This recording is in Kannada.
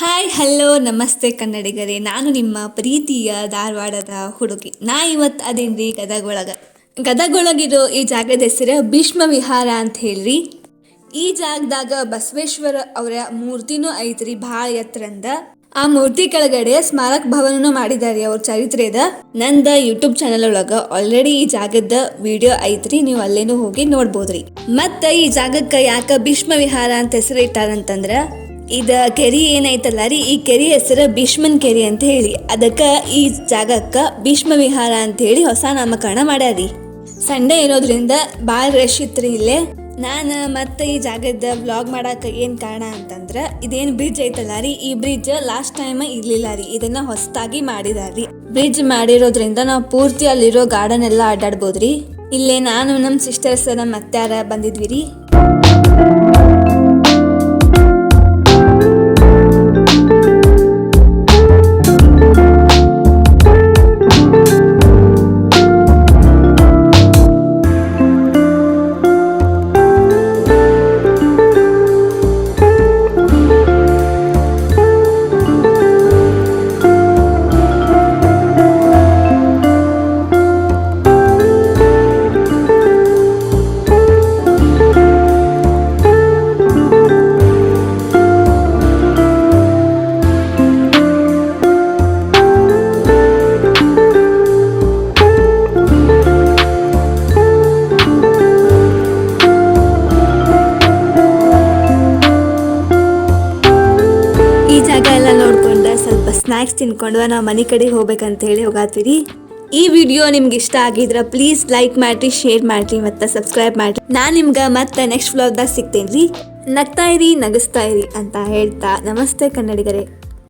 ಹಾಯ್ ಹಲೋ ನಮಸ್ತೆ ಕನ್ನಡಿಗರೇ. ನಾನು ನಿಮ್ಮ ಪ್ರೀತಿಯ ಧಾರವಾಡದ ಹುಡುಗಿ. ನಾ ಇವತ್ತು ಅದೇನ್ರಿ ಗದಗೊಳಗ. ಗದಗೊಳಗಿರೋ ಈ ಜಾಗದ ಹೆಸರು ಭೀಷ್ಮ ವಿಹಾರ ಅಂತ ಹೇಳ್ರಿ. ಈ ಜಾಗದಾಗ ಬಸವೇಶ್ವರ ಅವರ ಮೂರ್ತಿನೂ ಐತ್ರಿ ಭಾಳ ಎತ್ತರಂದ ಆ ಮೂರ್ತಿ ಕೆಳಗಡೆ ಸ್ಮಾರಕ ಭವನನು ಮಾಡಿದಾರೆ ಅವ್ರ ಚರಿತ್ರೆದ. ನಂದ ಯೂಟ್ಯೂಬ್ ಚಾನಲ್ ಒಳಗ ಆಲ್ರೆಡಿ ಈ ಜಾಗದ ವಿಡಿಯೋ ಐತ್ರಿ, ನೀವು ಅಲ್ಲೇನು ಹೋಗಿ ನೋಡ್ಬೋದ್ರಿ. ಮತ್ತ ಈ ಜಾಗಕ್ಕ ಯಾಕ ಭೀಷ್ಮ ವಿಹಾರ ಅಂತ ಹೆಸರು ಇಟ್ಟಾರಂತಂದ್ರ ಇದ ಕೆರಿ ಏನೈತಲ್ಲ ರೀ, ಈ ಕೆರಿ ಹೆಸರು ಭೀಷ್ಮನ್ ಕೆರಿ ಅಂತ ಹೇಳಿ. ಅದಕ್ಕ ಈ ಜಾಗಕ್ಕ ಭೀಷ್ಮ ವಿಹಾರ ಅಂತ ಹೇಳಿ ಹೊಸ ನಾಮಕರಣ ಮಾಡ್ಯಾರಿ. ಸಂಡೆ ಇರೋದ್ರಿಂದ ಭಾಳ ರಶ್ ಇತ್ರಿ ಇಲ್ಲೇ. ನಾನು ಮತ್ತೆ ಈ ಜಾಗದ ವ್ಲಾಗ್ ಮಾಡಕ್ಕೆ ಏನು ಕಾರಣ ಅಂತಂದ್ರೆ, ಇದೇನು ಬ್ರಿಡ್ಜ್ ಐತಲ್ಲ ರೀ, ಈ ಬ್ರಿಡ್ಜ್ ಲಾಸ್ಟ್ ಟೈಮ್ ಇರಲಿಲ್ಲ ರೀ, ಇದನ್ನ ಹೊಸದಾಗಿ ಮಾಡಿದಾರಿ. ಬ್ರಿಡ್ಜ್ ಮಾಡಿರೋದ್ರಿಂದ ನಾವು ಪೂರ್ತಿ ಅಲ್ಲಿರೋ ಗಾರ್ಡನ್ ಎಲ್ಲ ಅಡ್ಡಾಡ್ಬೋದ್ರಿ. ಇಲ್ಲೇ ನಾನು ನಮ್ಮ ಸಿಸ್ಟರ್ಸ್ ನಮ್ಮ ಅತ್ತಾರ ಬಂದಿದ್ವಿ ರೀ. ನೋಡ್ಕೊಂಡು ಸ್ವಲ್ಪ ಸ್ನ್ಯಾಕ್ಸ್ ತಿನ್ಕೊಂಡು ನಾವು ಮನೆ ಕಡೆ ಹೋಗ್ಬೇಕಂತ ಹೇಳಿ ಹೋಗಾತೀರಿ. ಈ ವಿಡಿಯೋ ನಿಮ್ಗೆ ಇಷ್ಟ ಆಗಿದ್ರೆ ಪ್ಲೀಸ್ ಲೈಕ್ ಮಾಡ್ರಿ, ಶೇರ್ ಮಾಡ್ರಿ ಮತ್ತು ಸಬ್ಸ್ಕ್ರೈಬ್ ಮಾಡ್ರಿ. ನಾನು ನಿಮ್ಗೆ ಮತ್ತೆ ನೆಕ್ಸ್ಟ್ ವ್ಲಾಗ್ದಾಗ ಸಿಗ್ತೇನೆ ರೀ ನಗ್ತಾ ಇರಿ, ನಗಿಸ್ತಾ ಇರಿ ಅಂತ ಹೇಳ್ತಾ ನಮಸ್ತೆ ಕನ್ನಡಿಗರೇ.